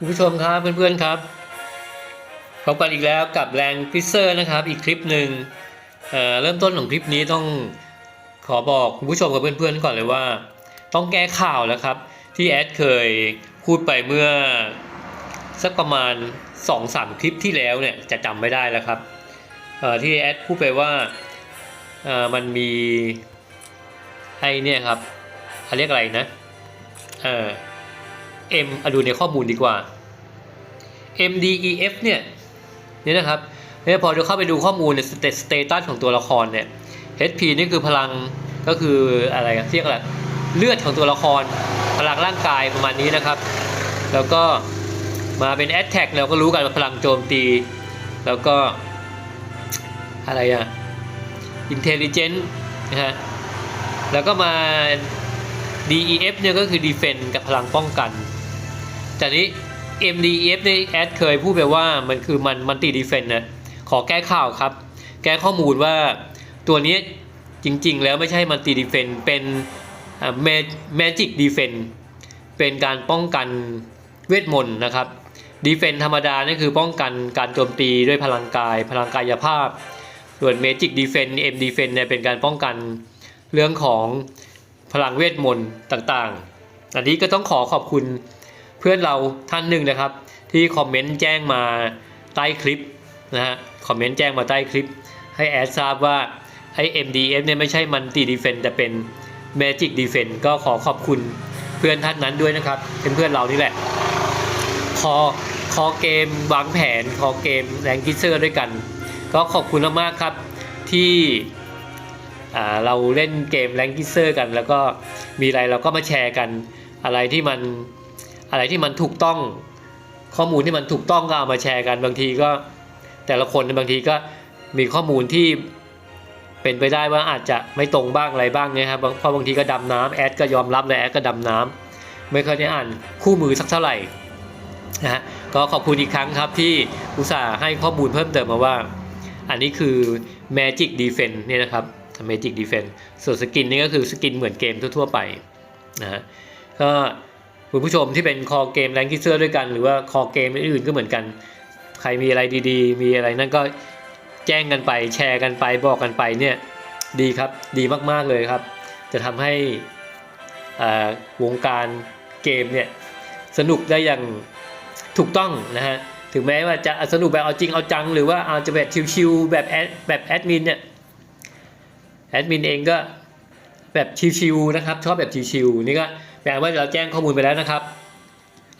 คุณผู้ชมครับเพื่อนๆครับพบกันอีกแล้วกับแรงพิเซอร์นะครับ อีกคลิปหนึ่งเเริ่มต้นของคลิปนี้ต้องขอบอกคุณผู้ชมกับเพื่อนๆก่อนเลยว่า ต้องแก้ข่าวแล้วครับ ที่แอดเคยพูดไปเมื่อสักประมาณ2-3คลิปที่แล้วเนี่ยจะจำไม่ได้แล้วครับที่แอดพูดไปว่ามันมีไอเนี่ยครับเขาเรียกอะไรนะ เอ่อ M อะดูในข้อมูลดีกว่า MDEF เนี่ยนี่นะครับเนี่ยพอเราเข้าไปดูข้อมูลในสเตตัสของตัวละครเนี่ย HP นี่คือพลังก็คืออะไรเรียกอะไรเลือดของตัวละคร พลังร่างกายประมาณนี้นะครับ แล้วก็มาเป็น Attack เราก็รู้กันว่าพลังโจมตี แล้วก็อะไรอะ Intelligence นะฮะแล้วก็มา DEF เนี่ยก็คือ Defense กับพลังป้องกันแต่นี้ MDEF เนี่ยแอดเคยพูดไปว่ามันคือมันมันตีดีเฟนนะ ขอแก้ข่าวครับ แก้ข้อมูลว่าตัวนี้จริงๆ แล้วไม่ใช่มันตีดีเฟนเป็นแมจิกดีเฟนเป็นการป้องกันเวทมนต์นะครับดีเฟนธรรมดานี่คือป้องกันการโจมตีด้วยพลังกาย พลังกายภาพ ส่วนเมจิกดีเฟนเอ็มดีเฟนเนี่ยเป็นการป้องกันเรื่องของพลังเวทมนต์ต่างๆ อันนี้ก็ต้องขอขอบคุณ เพื่อนเราท่านหนึ่งนะครับ ที่คอมเมนต์แจ้งมาใต้คลิปนะฮะคอมเมนต์แจ้งมาใต้คลิป ให้แอดทราบว่าไอ้ MDF เนี่ยไม่ใช่มันตีดีเฟนแต่เป็น Magic Defense ก็ขอขอบคุณเพื่อนท่านนั้นด้วยนะครับ เป็นเพื่อนเรานี่แหละ คอคอเกมวางแผนคอเกมแรงกิเซอร์ด้วยกัน ก็ขอบคุณมากๆครับที่เราเล่นเกมแรงกิเซอร์กัน แล้วก็มีอะไรเราก็มาแชร์กันอะไรที่มัน อะไรที่มันถูกต้องข้อมูลที่มันถูกต้องก็เอามาแชร์กันบางทีก็ แต่ละคนบางทีก็มีข้อมูลที่เป็นไปได้ว่าอาจจะไม่ตรงบ้างอะไรบ้างเนี่ยครับเพราะบางทีก็ดำน้ำแอดก็ยอมรับเลยแอดก็ดำน้ำไม่เคยได้อ่านคู่มือสักเท่าไหร่นะฮะก็ขอบคุณอีกครั้งครับที่อุตส่าห์ให้ข้อมูลเพิ่มเติมมาว่า อันนี้คือ Magic Defense เนี่ยนะครับ Magic Defense ส่วนสกินนี่ก็คือสกินเหมือนเกมทั่วๆไปนะฮะก็ คุณผู้ชมที่เป็นคอเกมแรงคิเซอร์ด้วยกัน หรือว่าคอเกมอื่นก็เหมือนกัน ใครมีอะไรดีๆ มีอะไรนั่นก็แจ้งกันไปแชร์กันไปบอกกันไปเนี่ยดีครับดีมากๆเลยครับ จะทำให้วงการเกมเนี่ยสนุกได้อย่างถูกต้องนะฮะถึงแม้ว่าจะสนุกแบบเอาจริงเอาจัง หรือว่าเอาจะแบบชิวๆแบบแอดแบบแอดมินเนี่ยแอดมินเองก็แบบชิวๆนะครับชอบแบบชิวๆนี่ก็ แปลว่าเราแจ้งข้อมูลไปแล้วนะครับ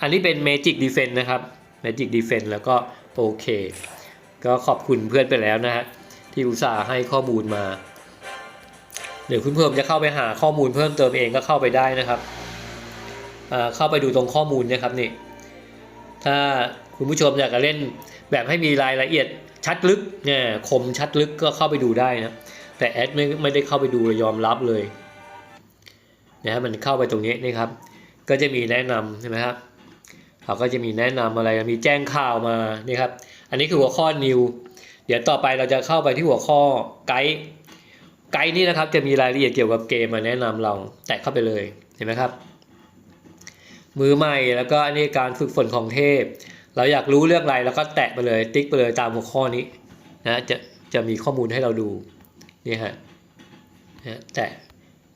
อันนี้เป็น Magic Defense นะครับ Magic Defense แล้วก็โอเค ก็ขอบคุณเพื่อนไปแล้วนะฮะที่อุตส่าห์ให้ข้อมูลมา เดี๋ยวคุณเพิ่มจะเข้าไปหาข้อมูลเพิ่มเติมเองก็เข้าไปได้นะครับเข้าไปดูตรงข้อมูลนะครับนี่ ถ้าคุณผู้ชมอยากจะเล่นแบบให้มีรายละเอียดชัดลึกเนี่ยคมชัดลึกก็เข้าไปดูได้นะ แต่แอดไม่ไม่ได้เข้าไปดูยอมรับเลย นะฮะมันเข้าไปตรงนี้นี่ครับ ก็จะมีแนะนำใช่ไหมครับเขาก็จะมีแนะนำอะไรมีแจ้งข่าวมานี่ครับ อันนี้คือหัวข้อ new เดี๋ยวต่อไปเราจะเข้าไปที่หัวข้อไกด์ไกด์นี่นะครับจะมีรายละเอียดเกี่ยวกับเกมมาแนะนำเราแตะเข้าไปเลยเห็นไหมครับ มือใหม่แล้วก็อันนี้การฝึกฝนของเทพ เราอยากรู้เรื่องอะไรแล้วก็แตะไปเลยติ๊กไปเลยตามหัวข้อนี้นะจะจะมีข้อมูลให้เราดูนี่ฮะนะแตะ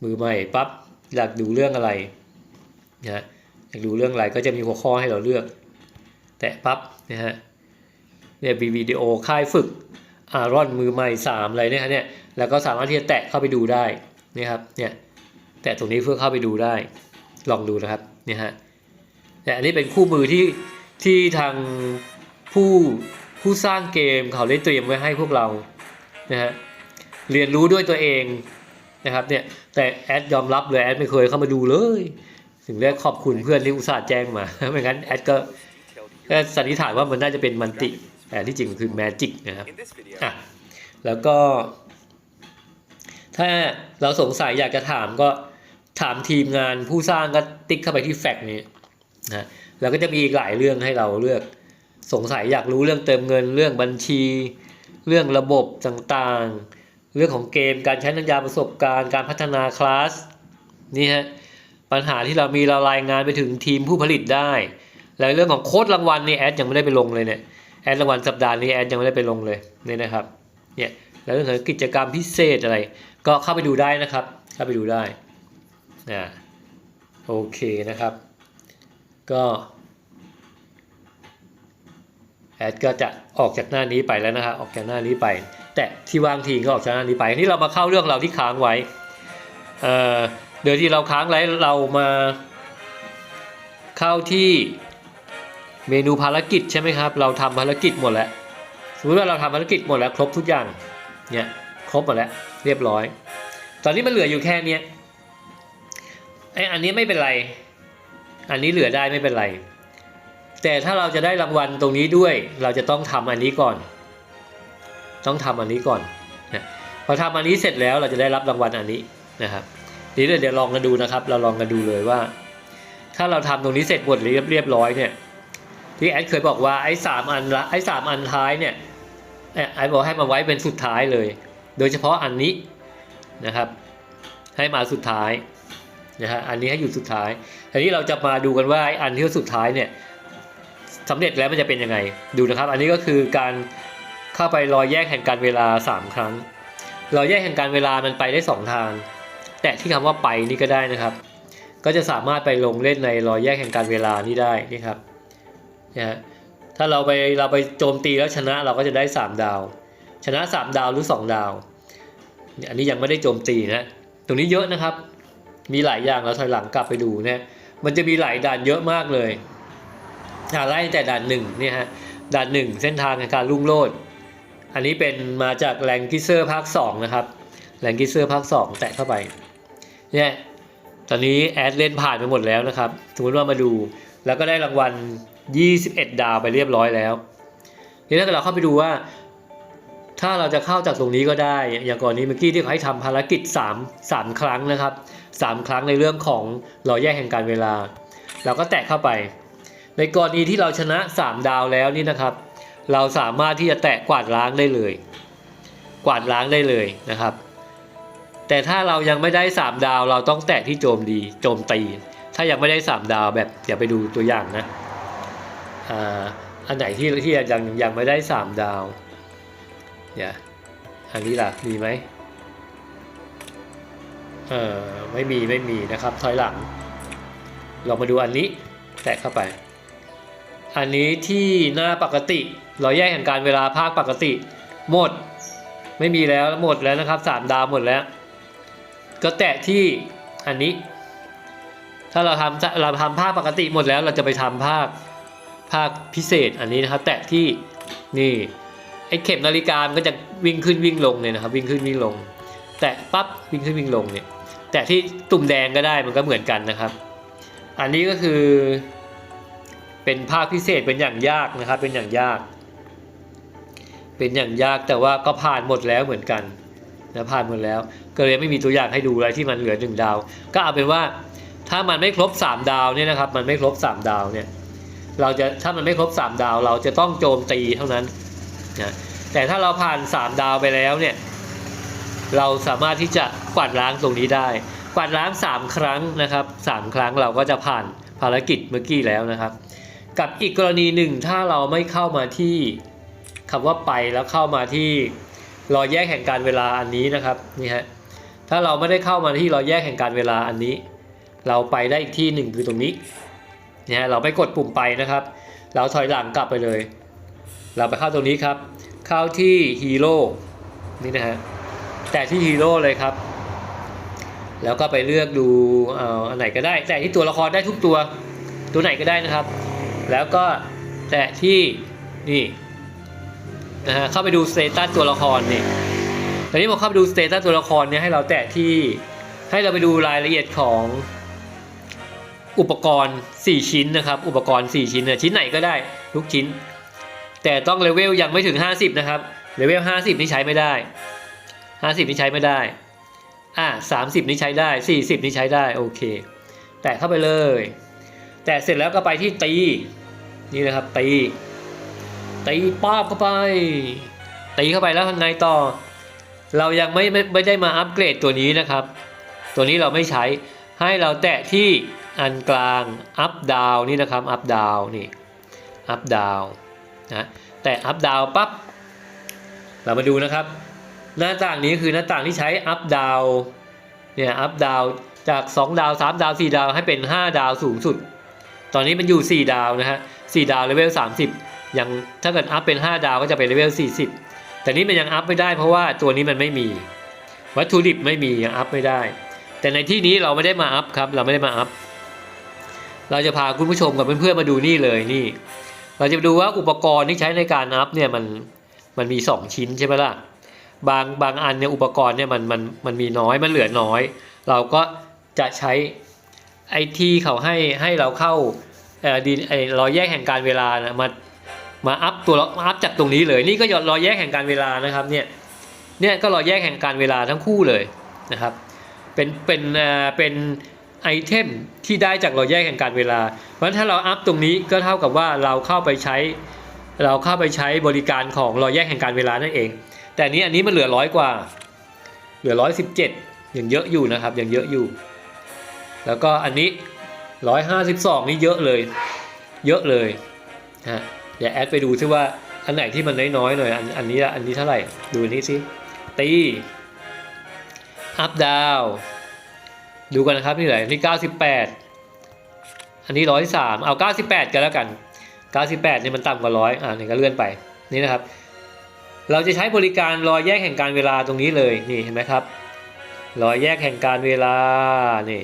มือใหม่ปั๊บ อยากดูเรื่องอะไรนะอยากดูเรื่องอะไรก็จะมีหัวข้อให้เราเลือก แตะปั๊บนะฮะเนี่ยมีวิดีโอค่ายฝึกอารอนมือใหม่สามอะไรเนี่ยฮะเนี่ยแล้วก็สามารถที่จะแตะเข้าไปดูได้นี่ครับเนี่ยแตะตรงนี้เพื่อเข้าไปดูได้ลองดูนะครับเนี่ยฮะแต่อันนี้เป็นคู่มือที่ที่ทางผู้ผู้สร้างเกมเขาได้เตรียมไว้ให้พวกเรานะฮะเรียนรู้ด้วยตัวเอง นะครับเนี่ยแต่แอดยอมรับเลยแอดไม่เคยเข้ามาดูเลยถึงได้ขอบคุณเพื่อนที่อุตส่าห์แจ้งมาไม่งั้นแอดก็ก็สันนิษฐานว่ามันน่าจะเป็นมันติ แต่ที่จริงมันคือแมจิกนะครับอะแล้วก็ ถ้าเราสงสัยอยากจะถามก็ถามทีมงานผู้สร้างก็ติ๊กเข้าไปที่แฟกนี้นะแล้วก็จะมีอีกหลายเรื่องให้เราเลือกสงสัยอยากรู้เรื่องเติมเงินเรื่องบัญชี เรื่องระบบต่างๆ เรื่องของเกมการใช้น้ำยาประสบการณ์ การพัฒนาคลาสนี่ฮะปัญหาที่เรามีเรารายงานไปถึงทีมผู้ผลิตได้ แล้วเรื่องของโค้ดรางวัลนี่แอดยังไม่ได้ไปลงเลยเนี่ยแอดรางวัลสัปดาห์นี้แอดยังไม่ได้ไปลงเลยนี่นะครับเนี่ยแล้วเรื่องของกิจกรรมพิเศษอะไร ก็เข้าไปดูได้นะครับ เข้าไปดูได้นะโอเคนะครับ ก็แอดก็จะออกจากหน้านี้ไปแล้วนะครับออกจากหน้านี้ไป แต่ที่ว่างทีก็ออกจากหน้านี้ไปที่เรามาเข้าเรื่องเราที่ค้างไว้เอ่อเดี๋ยวที่เราค้างไว้เรามาเข้าที่เมนูภารกิจใช่ไหมครับ เราทำภารกิจหมดแล้ว สมมติว่าเราทำภารกิจหมดแล้ว ครบทุกอย่างเนี่ยครบหมดแล้วเรียบร้อย ตอนนี้มันเหลืออยู่แค่เนี้ยไออันนี้ไม่เป็นไร อันนี้เหลือได้ไม่เป็นไร แต่ถ้าเราจะได้รางวัลตรงนี้ด้วย เราจะต้องทำอันนี้ก่อน ต้องทำอันนี้ก่อนนะพอทำอันนี้เสร็จแล้วเราจะได้รับรางวัลอันนี้นะครับทีนี้เดี๋ยวลองกันดูนะครับ เราลองกันดูเลยว่า ถ้าเราทำตรงนี้เสร็จหมดเรียบเรียบร้อยเนี่ยที่แอดเคยบอกว่าไอ้สามอันละไอ้สามอันท้ายเนี่ยเอ่อแอดบอกให้มาไว้เป็นสุดท้ายเลย โดยเฉพาะอันนี้นะครับ ให้มาสุดท้ายนะฮะอันนี้ให้อยู่สุดท้ายทีนี้เราจะมาดูกันว่าไอ้อันที่สุดท้ายเนี่ยสำเร็จแล้วมันจะเป็นยังไงดูนะครับ อันนี้ก็คือการ เข้าไปรอยแยกแห่งการเวลา 3 ครั้ง รอยแยกแห่งการเวลามันไปได้ 2 ทาง แต่ที่คำว่าไปนี่ก็ได้นะครับ ก็จะสามารถไปลงเล่นในรอยแยกแห่งการเวลานี่ได้นี่ครับนะฮะถ้าเราไปเราไปโจมตีแล้วชนะเราก็จะได้ 3 ดาว ชนะ 3 ดาวหรือ 2 ดาวเนี่ยอันนี้ยังไม่ได้โจมตีนะตรงนี้เยอะนะครับ มีหลายอย่างเราถอยหลังกลับไปดูนะมันจะมีหลายด่านเยอะมากเลยอ่าไล่แต่ด่านหนึ่งเนี่ยฮะด่านหนึ่งเส้นทางในการลุ่งโลด อันนี้เป็นมาจากแรงกิเซอร์ภาค 2 นะครับ แรงกิเซอร์ภาค 2 แตะเข้าไป เนี่ย ตอนนี้แอดเล่นผ่านไปหมดแล้วนะครับ สมมติว่ามาดู แล้วก็ได้รางวัล 21 ดาวไปเรียบร้อยแล้วทีนี้ถ้าเราเข้าไปดูว่า ถ้าเราจะเข้าจากตรงนี้ก็ได้ อย่างก่อนนี้เมื่อกี้ที่เขาให้ทำภารกิจ 3 3 ครั้งนะครับ 3 ครั้งในเรื่องของรอยแยกแห่งการเวลา เราก็แตะเข้าไป ในกรณีที่เราชนะ 3 ดาวแล้วนี่นะครับ เราสามารถที่จะแตะกวาดล้างได้เลย กวาดล้างได้เลยนะครับ แต่ถ้าเรายังไม่ได้ 3 ดาวเราต้องแตะที่โจมดีโจมตี ถ้ายังไม่ได้ 3 ดาวแบบอย่าไปดูตัวอย่างนะอ่าอันไหนที่ที่ยังยังไม่ได้สามดาวอย่าอันนี้ล่ะมีไหมเออไม่มีไม่มีนะครับถอยหลังลองมาดูอันนี้แตะเข้าไป อันนี้ที่หน้าปกติ เราแยกแห่งการเวลาภาคปกติ หมด ไม่มีแล้วหมดแล้วนะครับสามดาวหมดแล้ว ก็แตะที่อันนี้ ถ้าเราทำเราทำภาคปกติหมดแล้วเราจะไปทำภาคภาคพิเศษอันนี้นะครับ แตะที่นี่ไอ้เข็มนาฬิกามันก็จะวิ่งขึ้นวิ่งลงเนี่ยนะครับ วิ่งขึ้นวิ่งลง แตะปั๊บวิ่งขึ้นวิ่งลงเนี่ย แตะที่ตุ่มแดงก็ได้มันก็เหมือนกันนะครับ อันนี้ก็คือ เป็นภาคพิเศษเป็นอย่างยากนะครับ เป็นอย่างยาก เป็นอย่างยากแต่ว่าก็ผ่านหมดแล้วเหมือนกันนะผ่านหมดแล้ว ก็เลยไม่มีตัวอย่างให้ดูอะไรที่มันเหลือหนึ่งดาว ก็เอาเป็นว่าถ้ามันไม่ครบสามดาวเนี่ยนะครับ มันไม่ครบสามดาวเนี่ยเราจะถ้ามันไม่ครบ 3 ดาวเราจะต้องโจมตีเท่านั้นนะแต่ถ้าเราผ่าน 3 ดาวไปแล้วเนี่ยเราสามารถที่จะกวาดล้างตรงนี้ได้ กวาดล้าง 3 ครั้งนะครับ 3 ครั้งเราก็จะผ่านภารกิจเมื่อกี้แล้วนะครับ กับอีกกรณีหนึ่งถ้าเราไม่เข้ามาที่คำว่าไปแล้วเข้ามาที่รอแยกแห่งการเวลาอันนี้นะครับนี่ฮะถ้าเราไม่ได้เข้ามาที่รอแยกแห่งการเวลาอันนี้ เราไปได้อีกที่หนึ่งคือตรงนี้นี่ยเราไม่กดปุ่มไปนะครับ เราถอยหลังกลับไปเลย เราไปเข้าตรงนี้ครับ เข้าที่ฮีโร่นี่นะฮะแต่ที่ฮีโร่เลยครับ แล้วก็ไปเลือกดูเอาอันไหนก็ได้ แต่ที่ตัวละครได้ทุกตัวตัวไหนก็ได้นะครับ แล้วก็แตะที่นี่นะฮะเข้าไปดูสเตตัสตัวละครนี่ตอนนี้พอเข้าไปดูสเตตัสตัวละครเนี่ยให้เราแตะที่ให้เราไปดูรายละเอียดของอุปกรณ์ 4 ชิ้นนะครับ อุปกรณ์ 4 ชิ้นเนี่ยชิ้นไหนก็ได้ทุกชิ้น แต่ต้องเลเวลยังไม่ถึง 50 นะครับเลเวล50 นี่ใช้ไม่ได้ 50 นี่ใช้ไม่ได้อ่า30 นี่ใช้ได้ 40 นี่ใช้ได้โอเค แตะเข้าไปเลย แตะเสร็จแล้วก็ไปที่ตี นี่นะครับตี ตีป้าบเข้าไป ตีเข้าไปแล้วทำไงต่อ เรายังไม่ไม่ไม่ได้มาอัปเกรดตัวนี้นะครับ ตัวนี้เราไม่ใช้ให้เราแตะที่อันกลาง up down นี่นะครับ up down นี่ up down นะแต่ up down ปั๊บเรามาดูนะครับ หน้าต่างนี้คือหน้าต่างที่ใช้ up down เนี่ย up down จาก 2 ดาว 3 ดาว 4 ดาวให้เป็น 5 ดาวสูงสุด ตอนนี้มันอยู่ 4 ดาวนะฮะ 4 ดาวเลเวล 30 ยังถ้าเกิดอัพเป็น 5 ดาวก็จะเป็นเลเวล 40 แต่นี้มันยังอัพไม่ได้เพราะว่าตัวนี้มันไม่มี วัตถุดิบไม่มียังอัพไม่ได้ แต่ในที่นี้เราไม่ได้มาอัพครับเราไม่ได้มาอัพ เราจะพาคุณผู้ชมกับเพื่อนๆมาดูนี่เลยนี่ เราจะดูว่าอุปกรณ์ที่ใช้ในการอัพเนี่ยมันมันมี 2 ชิ้นใช่ไหมล่ะบางบางอันเนี่ยอุปกรณ์เนี่ยมันมันมันมีน้อยมันเหลือน้อย เราก็จะใช้ไอที่เขาให้ให้เราเข้า เออดีไอ้รอยแยกแห่งการเวลานะมามาอัพตัวเราอัพจากตรงนี้เลยนี่ก็รอยแยกแห่งการเวลานะครับเนี่ยเนี่ยก็รอยแยกแห่งการเวลาทั้งคู่เลยนะครับเป็นเป็นเออเป็นไอเทมที่ได้จากรอยแยกแห่งการเวลา เพราะฉะนั้นถ้าเราอัพตรงนี้ก็เท่ากับว่าเราเข้าไปใช้เราเข้าไปใช้บริการของรอยแยกแห่งการเวลานั่นเอง แต่นนี้อันนี้มันเหลือร้อยกว่า เหลือร้อยสิบเจ็ดยังเยอะอยู่นะครับยังเยอะอยู่ แล้วก็อันนี้ ร้อยห้าสิบสองนี่เยอะเลย เยอะเลยฮะเดี๋ยวแอดไปดูซิว่าอันไหนที่มันน้อยๆหน่อยอันอันนี้ละอันนี้เท่าไหร่ดูอันนี้สิตีอัพดาวดูกันนะครับนี่ไหนนี่เก้าสิบแปดอันนี้ร้อยสามเอาเก้าสิบแปดกันแล้วกันเก้าสิบแปดนี่มันต่ำกว่าร้อยอ่านี่ก็เลื่อนไปนี่นะครับ เราจะใช้บริการรอยแยกแห่งการเวลาตรงนี้เลยนี่เห็นไหมครับรอยแยกแห่งการเวลานี่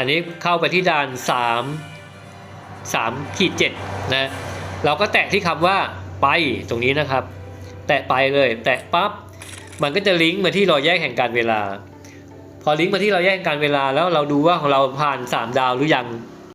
อันนี้เข้าไปที่ด่าน 3 3ขีด7นะเราก็แตะที่คำว่าไปตรงนี้นะครับ แตะไปเลย แตะปั๊บมันก็จะลิงก์มาที่รอยแยกแห่งการเวลา พอลิงก์มาที่รอยแยกแห่งการเวลาแล้วเราดูว่าของเราผ่าน 3 ดาวหรือยัง